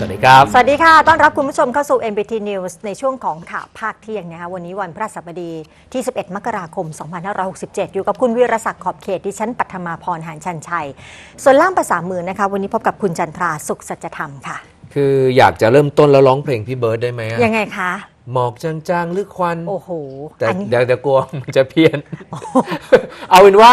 สวัสดีครับ สวัสดีค่ะ ต้อนรับคุณผู้ชมเข้าสู่ MBT News ในช่วงของข่าวภาคเที่ยงนะคะวันนี้วันพระศัสบดีที่ 11 มกราคม 2567 อยู่กับคุณวิรศักดิ์ขอบเขตดิฉันปัทมาพรหานชันชัย ส่วนล่ามภาษามือนะคะ วันนี้พบกับคุณจันทราสุขสัจธรรมค่ะ คืออยากจะเริ่มต้นแล้วร้องเพลงพี่เบิร์ดได้ไหมอะยังไงคะ หมอกจางๆหรือควัน โอ้โหแต่อันนี้เดี๋ยวเดี๋ยวกลัวมันจะเพี้ยน เอาเป็นว่า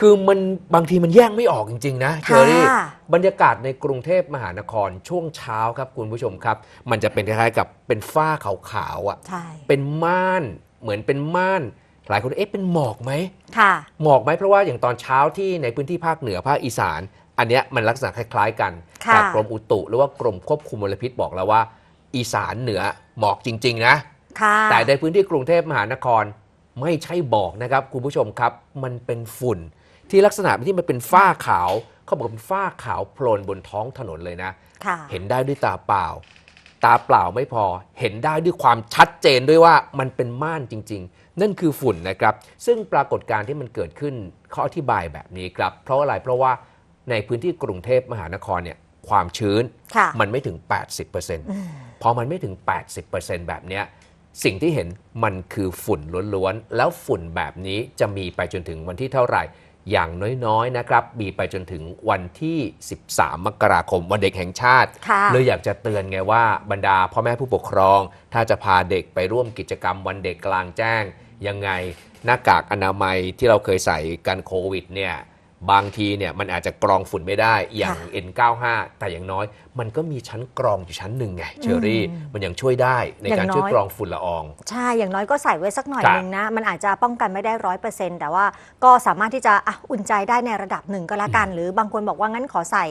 คือมันบางทีมันแยกไม่ออกจริง ๆ นะเชอรี่ค่ะ บรรยากาศในกรุงเทพมหานครช่วงเช้าครับคุณผู้ชมครับ มันจะเป็นคล้ายๆกับเป็นฝ้าขาวๆอะ ใช่เป็นม่านเหมือนเป็นม่าน หลายคนเอ๊ะเป็นหมอกไหม ค่ะ หมอกไหมเพราะว่าอย่างตอนเช้าที่ในพื้นที่ภาคเหนือภาคอีสาน อันเนี้ยมันลักษณะคล้าย ๆ กันค่ะ แต่กรมอุตุหรือว่ากรมควบคุมมลพิษบอกแล้วว่า อีสานเหนือหมอกจริง ๆ นะ ค่ะ แต่ในพื้นที่กรุงเทพมหานครไม่ใช่บอกนะครับ คุณผู้ชมครับ มันเป็นฝุ่น ที่ลักษณะที่มันเป็นฝ้าขาวเขาบอกเป็นฝ้าขาวโพลนบนท้องถนนเลยนะ ค่ะเห็นได้ด้วยตาเปล่า ตาเปล่าไม่พอ เห็นได้ด้วยความชัดเจนด้วยว่ามันเป็นม่านจริง ๆ นั่นคือฝุ่นนะครับ ซึ่งปรากฏการณ์ที่มันเกิดขึ้นเขาอธิบายแบบนี้ครับ เพราะอะไรเพราะว่าในพื้นที่กรุงเทพมหานครเนี่ยความชื้นค่ะมันไม่ถึง 80%พอมันไม่ถึง 80%แบบเนี้ยสิ่งที่เห็นมันคือฝุ่นล้วนๆ แล้วฝุ่นแบบนี้จะมีไปจนถึงวันที่เท่าไหร่ อย่างน้อยๆนะครับ มีไปจนถึงวันที่ 13 มกราคม วันเด็กแห่งชาติค่ะเลยอยากจะเตือนไงว่าบรรดาพ่อแม่ผู้ปกครอง ถ้าจะพาเด็กไปร่วมกิจกรรมวันเด็กกลางแจ้ง ยังไงหน้ากากอนามัยที่เราเคยใส่กันโควิดเนี่ยบางทีเนี่ยมันอาจจะกรองฝุ่นไม่ได้อย่างค่ะ N95 แต่อย่างน้อย มันก็มีชั้นกรองอยู่ชั้นหนึ่งไงเชอรี่ มันยังช่วยได้ในอย่างการน้อยช่วยกรองฝุ่นละออง ใช่อย่างน้อยก็ใส่ไว้สักหน่อยครับหนึ่งนะ มันอาจจะป้องกันไม่ได้ร้อยเปอร์เซ็นต์แต่ว่าก็สามารถที่จะอะอุ่นใจได้ในระดับหนึ่งก็แล้วกัน หรือบางคนบอกว่างั้นขอใส่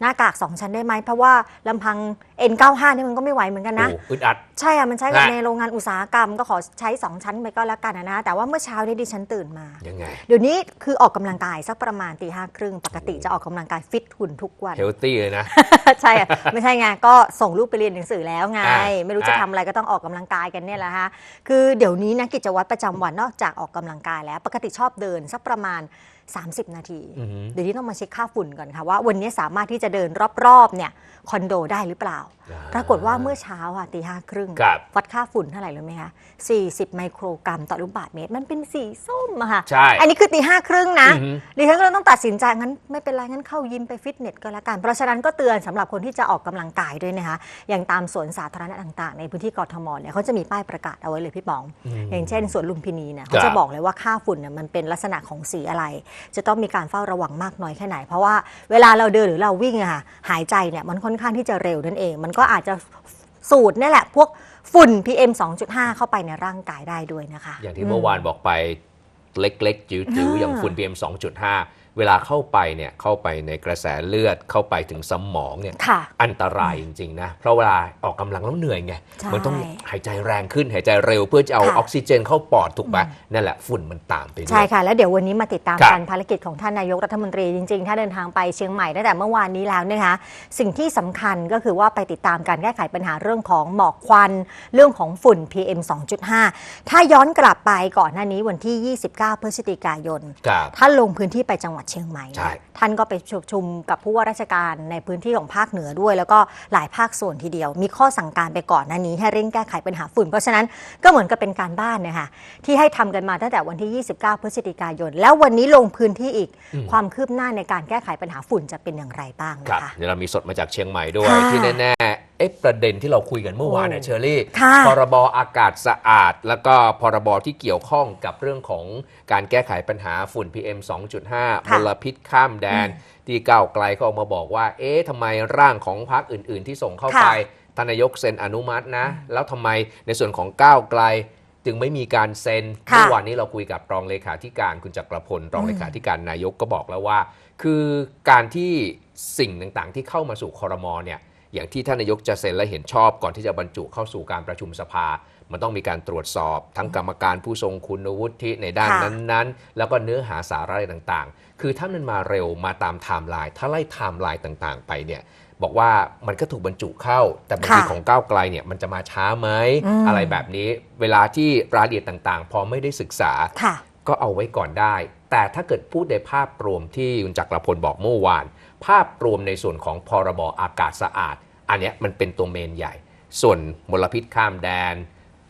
หน้ากาก 2 ชั้นได้ไหม เพราะว่าลำพัง N95 นี่มันก็ไม่ไหวเหมือนกันนะโอ้อึดอัดใช่อะมันใช้กับนะในโรงงานอุตสาหกรรมก็ขอใช้ 2 ชั้นไปก็แล้วกันนะแต่ว่าเมื่อเช้านี้ดิฉันตื่นมายังไงเดี๋ยวนี้คือออกกำลังกายสักประมาณตีห้าครึ่งปกติจะออกกำลังกายฟิตหุ่นทุกวันเฮลตี้เลยนะใช่อะไม่ใช่ไงก็ส่งลูกไปเรียนหนังสือแล้วไง อ่าไม่รู้จะอ่าทำอะไรก็ต้องออกกำลังกายกันเนี่ยแหละฮะคือเดี๋ยวนี้นะกิจวัตรประจำวันนอกจากออกกำลังกายแล้ว ปกติชอบเดินสักประมาณ 30 นาที อือหือ เดี๋ยวนี้ต้องมาเช็คค่าฝุ่นก่อนค่ะว่าวันนี้สามารถที่จะเดินรอบๆเนี่ยคอนโดได้หรือเปล่าอ่า ปรากฏว่าเมื่อเช้าอะตีห้าครึ่งครับวัดค่าฝุ่นเท่าไหร่รู้ไหมคะ40 ไมโครกรัมต่อลูกบาศก์เมตร มันเป็นสีส้มอะค่ะใช่อันนี้คือตีห้าครึ่งนะอือหือดิฉันก็เลยต้องตัดสินใจ งั้นไม่เป็นไร งั้นเข้ายิมไปฟิตเนสก็แล้วกัน เพราะฉะนั้นก็เตือนสำหรับคนที่จะออกกำลังกายด้วยนะคะ อย่างตามสวนสาธารณะต่างๆ ในพื้นที่กทมเนี่ยเขาจะมีป้ายประกาศเอาไว้เลยพี่ป๋อง อย่างเช่นสวนลุมพินีเนี่ยเขาครัจะบบอกเลยว่าค่าฝุ่นเนี่ยมันเป็นลักษณะของสีอะไร จะต้องมีการเฝ้าระวังมากน้อยแค่ไหน เพราะว่าเวลาเราเดินหรือเราวิ่งอะค่ะหายใจเนี่ยมันค่อนข้างที่จะเร็วนั่นเองมันก็อาจจะสูดนี่แหละ พวกฝุ่น PM 2.5 เข้าไปในร่างกายได้ด้วยนะคะ อย่างที่เมื่อวานบอกไปเล็กๆ จิ๋วๆ อย่างฝุ่น PM 2.5 เวลาเข้าไปเนี่ยเข้าไปในกระแสเลือดเข้าไปถึงสมองเนี่ยค่ะ อันตรายจริงๆนะเพราะเวลาออกกำลังแล้วเหนื่อยไงใช่มันต้องหายใจแรงขึ้นหายใจเร็วเพื่อจะเอาค่ะ ออกซิเจนเข้าปอดถูกไหมนั่นแหละฝุ่นมันตามไปด้วยใช่ค่ะ แล้วเดี๋ยววันนี้มาติดตามครับการภารกิจของท่านนายกรัฐมนตรีจริง ๆ ถ้าเดินทางไปเชียงใหม่ตั้งแต่เมื่อวานนี้แล้วนะคะสิ่งที่สำคัญก็คือว่าไปติดตามการแก้ไขปัญหาเรื่องของหมอกควัน เรื่องของฝุ่น PM 2.5 ถ้าย้อนกลับไปก่อนหน้านี้วันที่ 29 พฤศจิกายน ครับ ท่านลงพื้นที่ไปจังหวัดเชียงใหม่นะใช่ ท่านก็ไปประชุมกับผู้ว่าราชการในพื้นที่ของภาคเหนือด้วย แล้วก็หลายภาคส่วนทีเดียว มีข้อสั่งการไปก่อนหน้านี้ ให้เร่งแก้ไขปัญหาฝุ่น เพราะฉะนั้นก็เหมือนกับเป็นการบ้านนะคะที่ให้ทำกันมาตั้งแต่วันที่ 29 พฤศจิกายน แล้ววันนี้ลงพื้นที่อีกความคืบหน้าในการแก้ไขปัญหาฝุ่นจะเป็นอย่างไรบ้างครับนะคะ เดี๋ยวเรามีสดมาจากเชียงใหม่ด้วยค่ะ ที่แน่ๆ เอ๊ะประเด็นที่เราคุยกันเมื่อวานเนี่ยโอ้เชอรี่ค่ะพรบอากาศสะอาด แล้วก็พรบที่เกี่ยวข้องกับเรื่องของการแก้ไขปัญหาฝุ่น PM 2.5มลพิษข้ามแดน ที่ก้าวไกลเขาออกมาบอกว่า เอ๊ะทำไมร่างของพรรคอื่น ๆ ที่ส่งเข้าค่ะไปทานนายกเซ็นอนุมัตินะ แล้วทำไมในส่วนของก้าวไกล จึงไม่มีการเซ็นค่ะเมื่อวานนี้เราคุยกับรองเลขาธิการคุณจักรพลรองเลขาธิการนายกก็บอกแล้วว่า คือการที่สิ่งต่างๆ ที่เข้ามาสู่คอรมอเนี่ย อย่างที่ท่านนายกจะเซ็นและเห็นชอบก่อนที่จะบรรจุเข้าสู่การประชุมสภา มันต้องมีการตรวจสอบ ทั้งกรรมการผู้ทรงคุณวุฒิในด้านค่ะนั้นๆ แล้วก็เนื้อหาสาระอะไรต่างๆ คือถ้ามันมาเร็วมาตามไทม์ไลน์ถ้าไล่ไทม์ไลน์ต่างๆ ไปเนี่ยบอกว่ามันก็ถูกบรรจุเข้า แต่บางทีค่ะของก้าวไกลเนี่ยมันจะมาช้าไหมอืมอะไรแบบนี้ เวลาที่รายละเอียดต่างๆ พอไม่ได้ศึกษาค่ะ ก็เอาไว้ก่อนได้ แต่ถ้าเกิดพูดในภาพรวมที่คุณจักรพลบอกเมื่อวาน ภาพรวมในส่วนของพรบอากาศสะอาด อันเนี้ยมันเป็นตัวเมนใหญ่ ส่วนมลพิษข้ามแดน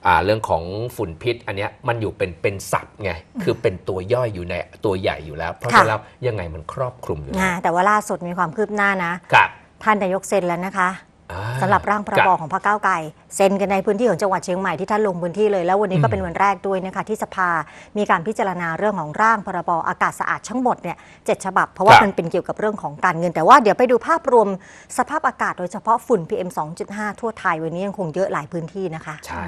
อ่าเรื่องของฝุ่นพิษ อันเนี้ยมันอยู่เป็นเป็นสัตว์ไงคือเป็นตัวย่อยอยู่ในตัวใหญ่อยู่แล้ว เพราะฉะนั้นแล้วยังไงมันครอบคลุมอยู่อ่าแล้วแต่ว่าล่าสุดมีความคืบหน้านะครับท่านนายกเซ็นแล้วนะคะอ่า สำหรับร่างพรบของพรรคก้าวไกลเซ็นกันในพื้นที่ของจังหวัดเชียงใหม่ที่ท่านลงพื้นที่เลยแล้ววันนี้ก็เป็นวันแรกด้วยนะคะที่สภามีการพิจารณาเรื่องของร่างพรบอากาศสะอาดทั้งหมดเนี่ยเจ็ดฉบับ เพราะว่ามันเป็นเกี่ยวกับเรื่องของการเงิน แต่ว่าเดี๋ยวไปดูภาพรวมสภาพอากาศโดยเฉพาะฝุ่น PM 2.5 ทั่วไทยวันนี้ยังคงเยอะหลายพื้นที่นะคะ ใช่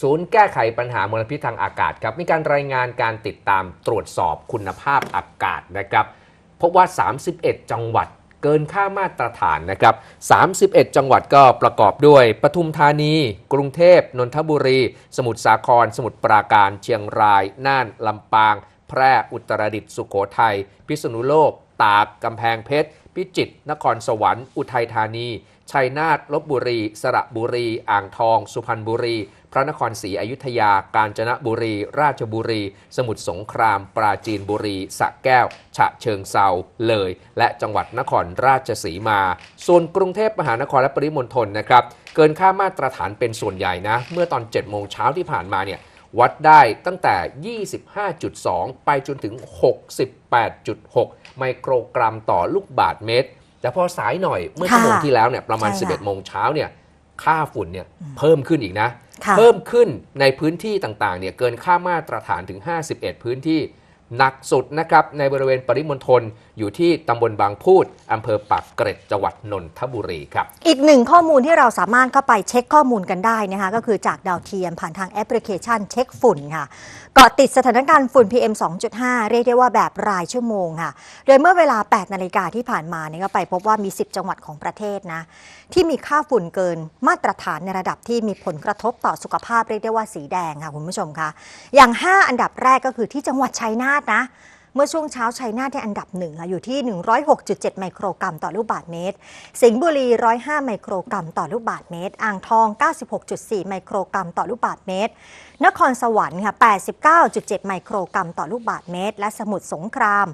ศูนย์แก้ไขปัญหามลพิษทางอากาศครับมีการรายงานการติดตามตรวจสอบคุณภาพอากาศนะครับพบว่า 31 จังหวัด เกินค่ามาตรฐานนะครับ 31 จังหวัดก็ประกอบด้วยปทุมธานี กรุงเทพ นนทบุรี สมุทรสาคร สมุทรปราการ เชียงราย น่าน ลำปาง แพร่ อุตรดิตถ์ สุโขทัย พิษณุโลก ตาก กำแพงเพชร พิจิตร นครสวรรค์ อุทัยธานี ชัยนาทลบบุรี สระบุรี อ่างทอง สุพรรณบุรี พระนครศรีอยุธยา กาญจนบุรี ราชบุรี สมุทรสงคราม ปราจีนบุรีสระแก้ว ฉะเชิงเซาเลย และจังหวัดนครราชสีมา ส่วนกรุงเทพมหานครและปริมณฑลนะครับ เกินค่ามาตรฐานเป็นส่วนใหญ่นะ เมื่อตอน 7 โมงเช้าที่ผ่านมาเนี่ยวัดได้ตั้งแต่ 25.2 ไปจนถึง 68.6 ไมโครกรัมต่อลูกบาทเมตร แต่พอสายหน่อยเมื่อชั่วโมงค่ะที่แล้วเนี่ยประมาณใช่ค่ะ11 โมงเช้าเนี่ยค่าฝุ่นเนี่ยเพิ่มขึ้นอีกนะค่ะเพิ่มขึ้นในพื้นที่ต่างๆเนี่ยเกินค่ามาตรฐานถึง 51 พื้นที่หนักสุดนะครับในบริเวณปริมณฑล อยู่ที่ตำบลบางพูดอำเภอปากเกร็ดจังหวัดนนทบุรีครับ อีกหนึ่งข้อมูลที่เราสามารถเข้าไปเช็คข้อมูลกันได้นะคะ ก็คือจากดาวเทียมผ่านทางแอปพลิเคชันเช็คฝุ่นค่ะเกาะติดสถานการณ์ฝุ่น PM 2.5 เรียกได้ว่าแบบรายชั่วโมงค่ะ โดยเมื่อเวลา 8 นาฬิกาที่ผ่านมาเนี่ยก็ไปพบว่ามี 10 จังหวัดของประเทศนะที่มีค่าฝุ่นเกินมาตรฐานในระดับที่มีผลกระทบต่อสุขภาพเรียกได้ว่าสีแดงค่ะคุณผู้ชมคะอย่าง 5 อันดับแรกก็คือที่จังหวัดชัยนาทนะ เมื่อช่วงเช้าชัยนาทที่อันดับหนึ่งอยู่ที่ 106.7 ไมโครกรัมต่อลูกบาศก์เมตร สิงห์บุรี 105 ไมโครกรัมต่อลูกบาศก์เมตร อ่างทอง 96.4 ไมโครกรัมต่อลูกบาศก์เมตร นครสวรรค์ค่ะ 89.7 ไมโครกรัมต่อลูกบาศก์เมตร และสมุทรสงคราม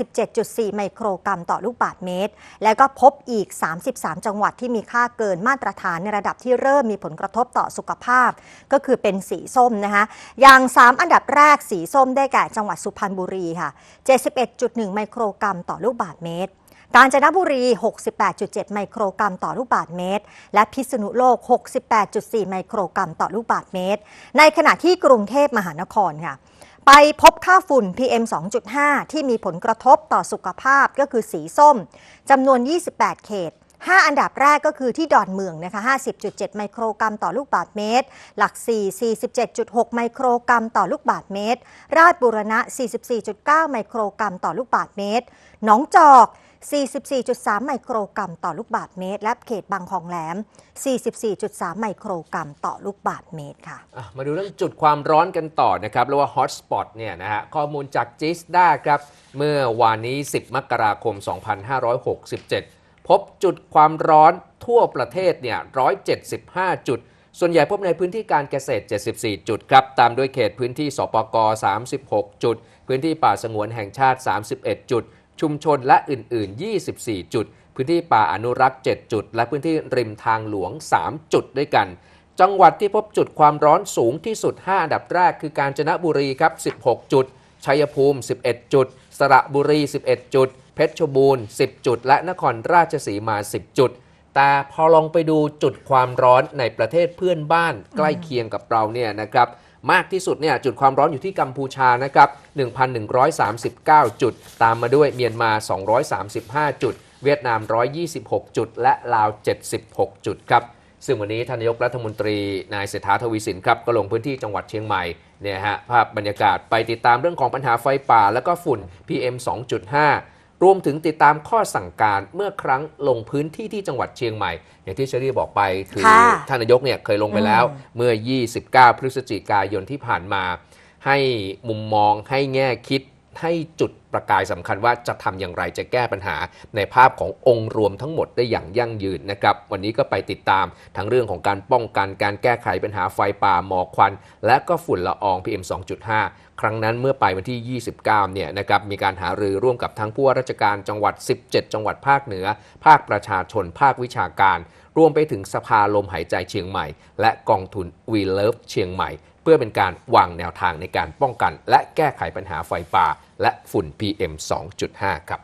87.4 ไมโครกรัมต่อลูกบาศก์เมตร และก็พบอีก 33 จังหวัดที่มีค่าเกินมาตรฐานในระดับที่เริ่มมีผลกระทบต่อสุขภาพ ก็คือเป็นสีส้มนะคะ อย่าง 3 อันดับแรกสีส้มได้แก่จังหวัดสุพรรณบุรีค่ะ 71.1 ไมโครกรัมต่อลูกบาศก์เมตร กาญจนบุรี 68.7 ไมโครกรัมต่อลูกบาศก์เมตร และพิษณุโลก 68.4 ไมโครกรัมต่อลูกบาศก์เมตร ในขณะที่กรุงเทพมหานครค่ะไปพบค่าฝุ่น PM 2.5 ที่มีผลกระทบต่อสุขภาพก็คือสีส้มจำนวน 28 เขต 5 อันดับแรกก็คือที่ดอนเมืองนะคะ 50.7 ไมโครกรัมต่อลูกบาศก์เมตร หลัก 4 47.6 ไมโครกรัมต่อลูกบาศก์เมตร ราชบุรณะ 44.9 ไมโครกรัมต่อลูกบาศก์เมตร หนองจอก 44.3 ไมโครกรัมต่อลูกบาศก์เมตร และเขตบางคลองแหลม 44.3 ไมโครกรัมต่อลูกบาศก์เมตรค่ะ อะมาดูเรื่องจุดความร้อนกันต่อนะครับเรียกว่าฮอตสปอตเนี่ยนะฮะข้อมูลจากจิสด้าครับ เมื่อวานนี้ 10 มกราคม 2567 พบจุดความร้อนทั่วประเทศเนี่ย175 จุด ส่วนใหญ่พบในพื้นที่การเกษตร 74 จุดครับ ตามด้วยเขตพื้นที่สปก36 จุด พื้นที่ป่าสงวนแห่งชาติ 31 จุด ชุมชนและอื่น ๆ 24 จุด พื้นที่ป่าอนุรักษ์ 7 จุด และพื้นที่ริมทางหลวง 3 จุดด้วยกัน จังหวัดที่พบจุดความร้อนสูงที่สุด 5 อันดับแรก คือกาญจนบุรีครับ 16 จุด ชัยภูมิ 11 จุด สระบุรี 11 จุด เพชรบูรณ์ 10 จุด และนครราชสีมา 10 จุด แต่พอลองไปดูจุดความร้อนในประเทศเพื่อนบ้านใกล้เคียงกับเราเนี่ยนะครับ มากที่สุดเนี่ยจุดความร้อนอยู่ที่กัมพูชานะครับ1,139 จุด ตามมาด้วยเมียนมา 235 จุด เวียดนาม 126 จุด และลาว 76 จุดครับซึ่งวันนี้ท่านนายกรัฐมนตรีนายเศรษฐาทวีสินครับก็ลงพื้นที่จังหวัดเชียงใหม่เนี่ยฮะภาพบรรยากาศไปติดตามเรื่องของปัญหาไฟป่า แล้วก็ฝุ่น PM 2.5 รวมถึงติดตามข้อสั่งการเมื่อครั้งลงพื้นที่ที่จังหวัดเชียงใหม่ อย่างที่เชอรี่บอกไปคือค่ะท่านนายกเนี่ยเคยลงไปแล้วเมื่อ 29 พฤศจิกายนที่ผ่านมา ให้มุมมองให้แง่คิด ให้จุดประกายสำคัญว่าจะทำอย่างไรจะแก้ปัญหาในภาพขององค์รวมทั้งหมดได้อย่างยั่งยืนนะครับ วันนี้ก็ไปติดตามทั้งเรื่องของการป้องกันการแก้ไขปัญหาไฟป่าหมอกควัน และก็ฝุ่นละออง PM 2.5 ครั้งนั้นเมื่อไปวันที่ 29 เนี่ยนะครับมีการหารือร่วมกับทั้งผู้ว่าราชการจังหวัด 17 จังหวัดภาคเหนือ ภาคประชาชน ภาควิชาการ รวมไปถึงสภาลมหายใจเชียงใหม่ และกองทุน We Love เชียงใหม่ พื่อเป็นการวางแนวทางในการป้องกัน และแก้ไขปัญหาไฟป่า และฝุ่น PM 2.5 ครับ